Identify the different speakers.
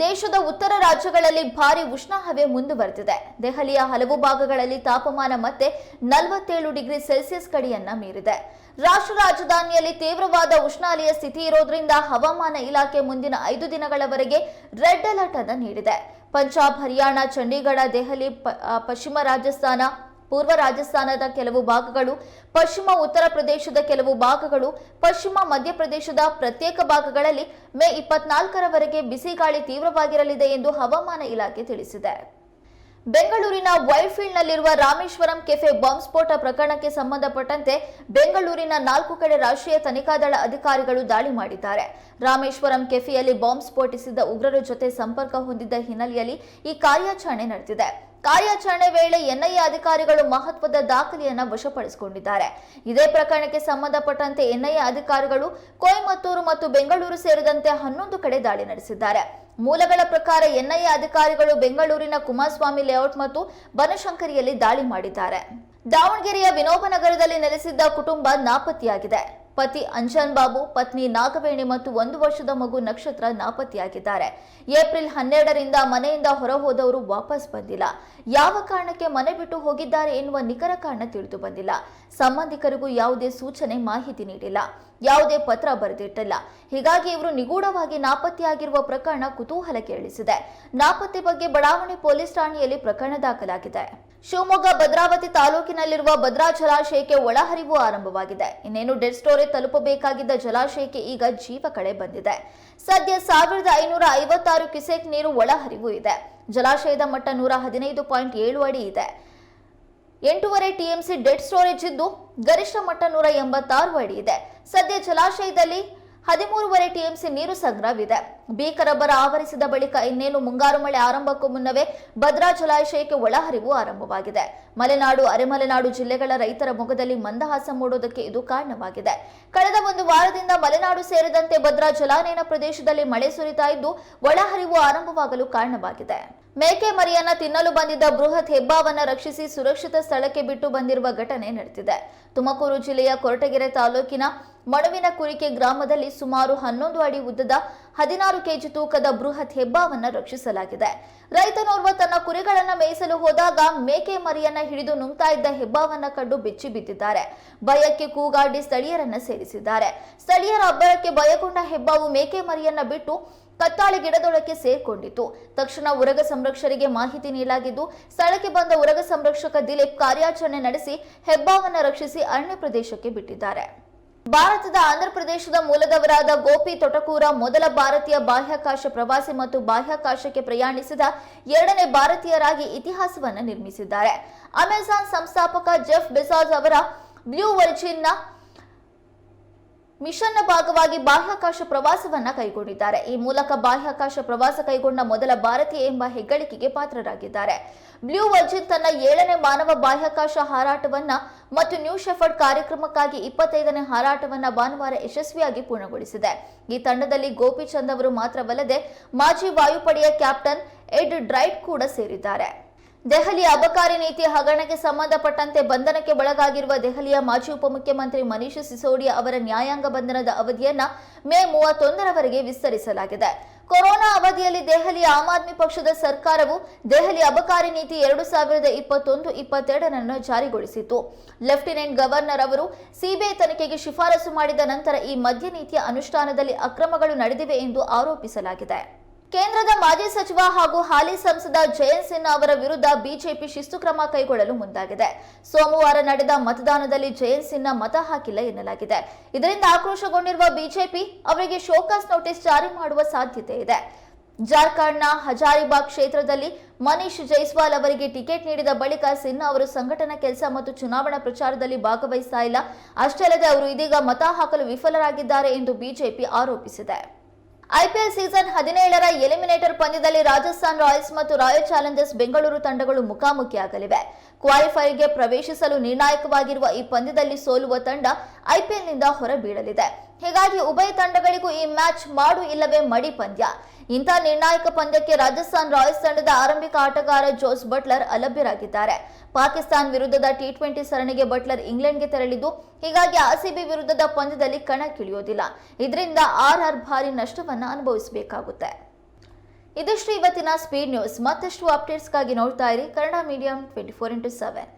Speaker 1: ದೇಶದ ಉತ್ತರ ರಾಜ್ಯಗಳಲ್ಲಿ ಭಾರಿ ಉಷ್ಣಹವೆ ಮುಂದುವರೆದಿದೆ. ದೆಹಲಿಯ ಹಲವು ಭಾಗಗಳಲ್ಲಿ ತಾಪಮಾನ ಮತ್ತೆ ನಲವತ್ತೇಳು ಡಿಗ್ರಿ ಸೆಲ್ಸಿಯಸ್ ಗಡಿಯನ್ನ ಮೀರಿದೆ. ರಾಷ್ಟ್ರ ರಾಜಧಾನಿಯಲ್ಲಿ ತೀವ್ರವಾದ ಉಷ್ಣಾಲಯ ಸ್ಥಿತಿ ಇರೋದ್ರಿಂದ ಹವಾಮಾನ ಇಲಾಖೆ ಮುಂದಿನ ಐದು ದಿನಗಳವರೆಗೆ ರೆಡ್ ಅಲರ್ಟ್ ಅನ್ನು ನೀಡಿದೆ. ಪಂಜಾಬ್, ಹರಿಯಾಣ, ಚಂಡೀಗಢ, ದೆಹಲಿ ಪಶ್ಚಿಮ ರಾಜಸ್ಥಾನ ಪೂರ್ವ ರಾಜಸ್ಥಾನದ ಕೆಲವು ಭಾಗಗಳು, ಪಶ್ಚಿಮ ಉತ್ತರ ಪ್ರದೇಶದ ಕೆಲವು ಭಾಗಗಳು, ಪಶ್ಚಿಮ ಮಧ್ಯಪ್ರದೇಶದ ಪ್ರತ್ಯೇಕ ಭಾಗಗಳಲ್ಲಿ ಮೇ ಇಪ್ಪತ್ನಾಲ್ಕರವರೆಗೆ ಬಿಸಿ ಗಾಳಿ ತೀವ್ರವಾಗಿರಲಿದೆ ಎಂದು ಹವಾಮಾನ ಇಲಾಖೆ ತಿಳಿಸಿದೆ. ಬೆಂಗಳೂರಿನ ವೈಟ್ಫೀಲ್ಡ್ನಲ್ಲಿರುವ ರಾಮೇಶ್ವರಂ ಕೆಫೆ ಬಾಂಬ್ ಸ್ಫೋಟ ಪ್ರಕರಣಕ್ಕೆ ಸಂಬಂಧಪಟ್ಟಂತೆ ಬೆಂಗಳೂರಿನ ನಾಲ್ಕು ಕಡೆ ರಾಷ್ಟ್ರೀಯ ತನಿಖಾ ದಳ ಅಧಿಕಾರಿಗಳು ದಾಳಿ ಮಾಡಿದ್ದಾರೆ. ರಾಮೇಶ್ವರಂ ಕೆಫೆಯಲ್ಲಿ ಬಾಂಬ್ ಸ್ಫೋಟಿಸಿದ್ದ ಉಗ್ರರ ಜೊತೆ ಸಂಪರ್ಕ ಹೊಂದಿದ್ದ ಹಿನ್ನೆಲೆಯಲ್ಲಿ ಈ ಕಾರ್ಯಾಚರಣೆ ನಡೆದಿದೆ. ಕಾರ್ಯಾಚರಣೆ ವೇಳೆ ಎನ್ಐಎ ಅಧಿಕಾರಿಗಳು ಮಹತ್ವದ ದಾಖಲೆಯನ್ನು ವಶಪಡಿಸಿಕೊಂಡಿದ್ದಾರೆ. ಇದೇ ಪ್ರಕರಣಕ್ಕೆ ಸಂಬಂಧಪಟ್ಟಂತೆ ಎನ್ಐಎ ಅಧಿಕಾರಿಗಳು ಕೊಯಮತ್ತೂರು ಮತ್ತು ಬೆಂಗಳೂರು ಸೇರಿದಂತೆ ಹನ್ನೊಂದು ಕಡೆ ದಾಳಿ ನಡೆಸಿದ್ದಾರೆ. ಮೂಲಗಳ ಪ್ರಕಾರ ಎನ್ಐಎ ಅಧಿಕಾರಿಗಳು ಬೆಂಗಳೂರಿನ ಕುಮಾರಸ್ವಾಮಿ ಲೇಔಟ್ ಮತ್ತು ಬನಶಂಕರಿಯಲ್ಲಿ ದಾಳಿ ಮಾಡಿದ್ದಾರೆ. ದಾವಣಗೆರೆಯ ವಿನೋಬನಗರದಲ್ಲಿ ನೆಲೆಸಿದ್ದ ಕುಟುಂಬ ನಾಪತ್ತೆಯಾಗಿದೆ. ಪತಿ ಅಂಜನ್ ಬಾಬು, ಪತ್ನಿ ನಾಗವೇಣಿ ಮತ್ತು ಒಂದು ವರ್ಷದ ಮಗು ನಕ್ಷತ್ರ ನಾಪತ್ತೆಯಾಗಿದ್ದಾರೆ. ಏಪ್ರಿಲ್ ಹನ್ನೆರಡರಿಂದ ಮನೆಯಿಂದ ಹೊರ ಹೋದವರು ವಾಪಸ್ ಬಂದಿಲ್ಲ. ಯಾವ ಕಾರಣಕ್ಕೆ ಮನೆ ಬಿಟ್ಟು ಹೋಗಿದ್ದಾರೆ ಎನ್ನುವ ನಿಖರ ಕಾರಣ ತಿಳಿದು ಬಂದಿಲ್ಲ. ಸಂಬಂಧಿಕರಿಗೂ ಯಾವುದೇ ಸೂಚನೆ, ಮಾಹಿತಿ ನೀಡಿಲ್ಲ. ಯಾವುದೇ ಪತ್ರ ಬರೆದಿಟ್ಟಿಲ್ಲ. ಹೀಗಾಗಿ ಇವರು ನಿಗೂಢವಾಗಿ ನಾಪತ್ತೆಯಾಗಿರುವ ಪ್ರಕರಣ ಕುತೂಹಲ ಕೇಳಿಸಿದೆ. ನಾಪತ್ತೆ ಬಗ್ಗೆ ಬಡಾವಣೆ ಪೊಲೀಸ್ ಠಾಣೆಯಲ್ಲಿ ಪ್ರಕರಣ ದಾಖಲಾಗಿದೆ. ಶಿವಮೊಗ್ಗ ಭದ್ರಾವತಿ ತಾಲೂಕಿನಲ್ಲಿರುವ ಭದ್ರಾ ಜಲಾಶಯಕ್ಕೆ ಒಳಹರಿವು ಆರಂಭವಾಗಿದೆ. ಇನ್ನೇನು ಡೆಡ್ ಸ್ಟೋರೇಜ್ ತಲುಪಬೇಕಾಗಿದ್ದ ಜಲಾಶಯಕ್ಕೆ ಈಗ ಜೀವ ಕಳೆ ಬಂದಿದೆ. ಸದ್ಯ ಸಾವಿರದ ಐನೂರ ಐವತ್ತಾರು ಕ್ಯುಸೆಕ್ ನೀರು ಒಳಹರಿವು ಇದೆ. ಜಲಾಶಯದ ಮಟ್ಟ ನೂರ ಹದಿನೈದು ಪಾಯಿಂಟ್ ಏಳು ಅಡಿ ಇದೆ. ಎಂಟೂವರೆ ಟಿಎಂಸಿ ಡೆಡ್ ಸ್ಟೋರೇಜ್ ಇದ್ದು ಗರಿಷ್ಠ ಮಟ್ಟ ನೂರ ಎಂಬತ್ತಾರು ಅಡಿ ಇದೆ. ಸದ್ಯ ಜಲಾಶಯದಲ್ಲಿ ಹದಿಮೂರುವರೆ ಟಿಎಂಸಿ ನೀರು ಸಂಗ್ರಹವಿದೆ. ಬರ ಆವರಿಸಿದ ಬಳಿಕ ಇನ್ನೇನು ಮುಂಗಾರು ಮಳೆ ಆರಂಭಕ್ಕೂ ಮುನ್ನವೇ ಭದ್ರಾ ಜಲಾಶಯಕ್ಕೆ ಒಳಹರಿವು ಆರಂಭವಾಗಿದೆ. ಮಲೆನಾಡು, ಅರೆಮಲೆನಾಡು ಜಿಲ್ಲೆಗಳ ರೈತರ ಮುಖದಲ್ಲಿ ಮಂದಹಾಸ ಮೂಡೋದಕ್ಕೆ ಇದು ಕಾರಣವಾಗಿದೆ. ಕಳೆದ ಒಂದು ವಾರದಿಂದ ಮಲೆನಾಡು ಸೇರಿದಂತೆ ಭದ್ರಾ ಜಲಾನಯನ ಪ್ರದೇಶದಲ್ಲಿ ಮಳೆ ಸುರಿತಾ ಇದ್ದು, ಒಳಹರಿವು ಆರಂಭವಾಗಲು ಕಾರಣವಾಗಿದೆ. ಮೇಕೆ ಮರಿಯನ್ನ ತಿನ್ನಲು ಬಂದಿದ್ದ ಬೃಹತ್ ಹೆಬ್ಬಾವನ್ನ ರಕ್ಷಿಸಿ ಸುರಕ್ಷಿತ ಸ್ಥಳಕ್ಕೆ ಬಿಟ್ಟು ಬಂದಿರುವ ಘಟನೆ ನಡೆದಿದೆ. ತುಮಕೂರು ಜಿಲ್ಲೆಯ ಕೊರಟಗೆರೆ ತಾಲೂಕಿನ ಮಡುವಿನ ಕುರಿಕೆ ಗ್ರಾಮದಲ್ಲಿ ಸುಮಾರು ಹನ್ನೊಂದು ಅಡಿ ಉದ್ದದ ಹದಿನಾರು ಕೆಜಿ ತೂಕದ ಬೃಹತ್ ಹೆಬ್ಬಾವನ್ನು ರಕ್ಷಿಸಲಾಗಿದೆ. ರೈತನೋರ್ವ ತನ್ನ ಕುರಿಗಳನ್ನು ಮೇಯಿಸಲು ಹೋದಾಗ ಮೇಕೆ ಮರಿಯನ್ನ ಹಿಡಿದು ನುಂಗ್ತಾ ಇದ್ದ ಹೆಬ್ಬಾವನ್ನ ಕಂಡು ಬೆಚ್ಚಿ ಬಿದ್ದಿದ್ದಾರೆ. ಭಯಕ್ಕೆ ಕೂಗಾಡಿ ಸ್ಥಳೀಯರನ್ನ ಸೇರಿಸಿದ್ದಾರೆ. ಸ್ಥಳೀಯರ ಅಬ್ಬರಕ್ಕೆ ಭಯಗೊಂಡ ಹೆಬ್ಬಾವು ಮೇಕೆ ಮರಿಯನ್ನ ಬಿಟ್ಟು ಕತ್ತಾಳೆ ಗಿಡದೊಳಕ್ಕೆ ಸೇರ್ಕೊಂಡಿತು ತಕ್ಷಣ ಉರಗ ಸಂರಕ್ಷರಿಗೆ ಮಾಹಿತಿ ನೀಡಲಾಗಿದ್ದು, ಸ್ಥಳಕ್ಕೆ ಬಂದ ಉರಗ ಸಂರಕ್ಷಕ ದಿಲೀಪ್ ಕಾರ್ಯಾಚರಣೆ ನಡೆಸಿ ಹೆಬ್ಬಾವನ್ನ ರಕ್ಷಿಸಿ ಅರಣ್ಯ ಪ್ರದೇಶಕ್ಕೆ ಬಿಟ್ಟಿದ್ದಾರೆ. ಭಾರತದ ಆಂಧ್ರಪ್ರದೇಶದ ಮೂಲದವರಾದ ಗೋಪಿ ತೊಟಕೂರ ಮೊದಲ ಭಾರತೀಯ ಬಾಹ್ಯಾಕಾಶ ಪ್ರವಾಸಿ ಮತ್ತು ಬಾಹ್ಯಾಕಾಶಕ್ಕೆ ಪ್ರಯಾಣಿಸಿದ ಎರಡನೇ ಭಾರತೀಯರಾಗಿ ಇತಿಹಾಸವನ್ನು ನಿರ್ಮಿಸಿದ್ದಾರೆ. ಅಮೆಜಾನ್ ಸಂಸ್ಥಾಪಕ ಜೆಫ್ ಬೆಸಾಜ್ ಅವರ ಬ್ಲೂ ವರ್ಜಿನ್ನ ಮಿಷನ್ನ ಭಾಗವಾಗಿ ಬಾಹ್ಯಾಕಾಶ ಪ್ರವಾಸವನ್ನ ಕೈಗೊಂಡಿದ್ದಾರೆ. ಈ ಮೂಲಕ ಬಾಹ್ಯಾಕಾಶ ಪ್ರವಾಸ ಕೈಗೊಂಡ ಮೊದಲ ಭಾರತೀಯ ಎಂಬ ಹೆಗ್ಗಳಿಕೆಗೆ ಪಾತ್ರರಾಗಿದ್ದಾರೆ. ಬ್ಲೂ ವರ್ಜಿನ್ ತನ್ನ ಏಳನೇ ಮಾನವ ಬಾಹ್ಯಾಕಾಶ ಹಾರಾಟವನ್ನ ಮತ್ತು ನ್ಯೂ ಶೆಫರ್ಡ್ ಕಾರ್ಯಕ್ರಮಕ್ಕಾಗಿ ಇಪ್ಪತ್ತೈದನೇ ಹಾರಾಟವನ್ನ ಭಾನುವಾರ ಯಶಸ್ವಿಯಾಗಿ ಪೂರ್ಣಗೊಳಿಸಿದೆ. ಈ ತಂಡದಲ್ಲಿ ಗೋಪಿಚಂದ್ ಅವರು ಮಾತ್ರವಲ್ಲದೆ ಮಾಜಿ ವಾಯುಪಡೆಯ ಕ್ಯಾಪ್ಟನ್ ಎಡ್ ಡ್ರೈಟ್ ಕೂಡ ಸೇರಿದ್ದಾರೆ. ದೆಹಲಿ ಅಬಕಾರಿ ನೀತಿ ಹಗರಣಕ್ಕೆ ಸಂಬಂಧಪಟ್ಟಂತೆ ಬಂಧನಕ್ಕೆ ಒಳಗಾಗಿರುವ ದೆಹಲಿಯ ಮಾಜಿ ಉಪಮುಖ್ಯಮಂತ್ರಿ ಮನೀಶ್ ಸಿಸೋಡಿಯಾ ಅವರ ನ್ಯಾಯಾಂಗ ಬಂಧನದ ಅವಧಿಯನ್ನ ಮೇ ಮೂವತ್ತೊಂದರವರೆಗೆ ವಿಸ್ತರಿಸಲಾಗಿದೆ. ಕೊರೋನಾ ಅವಧಿಯಲ್ಲಿ ದೆಹಲಿಯ ಆಮ್ ಆದ್ಮಿ ಪಕ್ಷದ ಸರ್ಕಾರವು ದೆಹಲಿ ಅಬಕಾರಿ ನೀತಿ ಎರಡು ಸಾವಿರದ ಇಪ್ಪತ್ತೊಂದು ಇಪ್ಪತ್ತೆರಡರನ್ನು ಜಾರಿಗೊಳಿಸಿತು ಲೆಫ್ಟಿನೆಂಟ್ ಗವರ್ನರ್ ಅವರು ಸಿಬಿಐ ತನಿಖೆಗೆ ಶಿಫಾರಸು ಮಾಡಿದ ನಂತರ ಈ ಮದ್ಯ ನೀತಿಯ ಅನುಷ್ಠಾನದಲ್ಲಿ ಅಕ್ರಮಗಳು ನಡೆದಿವೆ ಎಂದು ಆರೋಪಿಸಲಾಗಿದೆ. ಕೇಂದ್ರದ ಮಾಜಿ ಸಚಿವ ಹಾಗೂ ಹಾಲಿ ಸಂಸದ ಜಯಂತ್ ಸಿನ್ಹಾ ಅವರ ವಿರುದ್ಧ ಬಿಜೆಪಿ ಶಿಸ್ತು ಕ್ರಮ ಕೈಗೊಳ್ಳಲು ಮುಂದಾಗಿದೆ. ಸೋಮವಾರ ನಡೆದ ಮತದಾನದಲ್ಲಿ ಜಯಂತ್ ಸಿನ್ಹಾ ಮತ ಹಾಕಿಲ್ಲ ಎನ್ನಲಾಗಿದೆ. ಇದರಿಂದ ಆಕ್ರೋಶಗೊಂಡಿರುವ ಬಿಜೆಪಿ ಅವರಿಗೆ ಶೋಕಾಸ್ ನೋಟಿಸ್ ಜಾರಿ ಮಾಡುವ ಸಾಧ್ಯತೆ ಇದೆ. ಜಾರ್ಖಂಡ್ನ ಹಜಾರಿಬಾಗ್ ಕ್ಷೇತ್ರದಲ್ಲಿ ಮನೀಶ್ ಜೈಸ್ವಾಲ್ ಅವರಿಗೆ ಟಿಕೆಟ್ ನೀಡಿದ ಬಳಿಕ ಸಿನ್ಹಾ ಅವರು ಸಂಘಟನಾ ಕೆಲಸ ಮತ್ತು ಚುನಾವಣಾ ಪ್ರಚಾರದಲ್ಲಿ ಭಾಗವಹಿಸ್ತಾ ಅಷ್ಟೇ ಅಲ್ಲದೆ ಅವರು ಇದೀಗ ಮತ ಹಾಕಲು ವಿಫಲರಾಗಿದ್ದಾರೆ ಎಂದು ಬಿಜೆಪಿ ಆರೋಪಿಸಿದೆ. ಐಪಿಎಲ್ ಸೀಸನ್ ಹದಿನೇಳರ ಎಲಿಮಿನೇಟರ್ ಪಂದ್ಯದಲ್ಲಿ ರಾಜಸ್ಥಾನ್ ರಾಯಲ್ಸ್ ಮತ್ತು ರಾಯಲ್ ಚಾಲೆಂಜರ್ಸ್ ಬೆಂಗಳೂರು ತಂಡಗಳು ಮುಖಾಮುಖಿಯಾಗಲಿವೆ ಕ್ವಾಲಿಫೈರ್ಗೆ ಪ್ರವೇಶಿಸಲು ನಿರ್ಣಾಯಕವಾಗಿರುವ ಈ ಪಂದ್ಯದಲ್ಲಿ ಸೋಲುವ ತಂಡ ಐಪಿಎಲ್ನಿಂದ ಹೊರಬೀಳಲಿದೆ. ಹೀಗಾಗಿ ಉಭಯ ತಂಡಗಳಿಗೂ ಈ ಮ್ಯಾಚ್ ಮಾಡು ಇಲ್ಲವೇ ಮಡಿ ಪಂದ್ಯ. ಇಂಥ ನಿರ್ಣಾಯಕ ಪಂದ್ಯಕ್ಕೆ ರಾಜಸ್ಥಾನ್ ರಾಯಲ್ಸ್ ತಂಡದ ಆರಂಭಿಕ ಆಟಗಾರ ಜೋಸ್ ಬಟ್ಲರ್ ಅಲಭ್ಯರಾಗಿದ್ದಾರೆ. ಪಾಕಿಸ್ತಾನ್ ವಿರುದ್ಧದ ಟಿ ಟ್ವೆಂಟಿ ಸರಣಿಗೆ ಬಟ್ಲರ್ ಇಂಗ್ಲೆಂಡ್ಗೆ ತೆರಳಿದ್ದು, ಹೀಗಾಗಿ ಆರ್ಸಿಬಿ ವಿರುದ್ಧದ ಪಂದ್ಯದಲ್ಲಿ ಕಣಕ್ಕಿಳಿಯೋದಿಲ್ಲ ಇದರಿಂದ ಆರ್ ಆರ್ ಭಾರಿ ನಷ್ಟವನ್ನು ಅನುಭವಿಸಬೇಕಾಗುತ್ತೆ. ಇದಿಷ್ಟು ಇವತ್ತಿನ ಸ್ಪೀಡ್ ನ್ಯೂಸ್ ಮತ್ತಷ್ಟು ಅಪ್ಡೇಟ್ಸ್ಗಾಗಿ ನೋಡ್ತಾ ಇರಿ Kannada medium twenty four into seven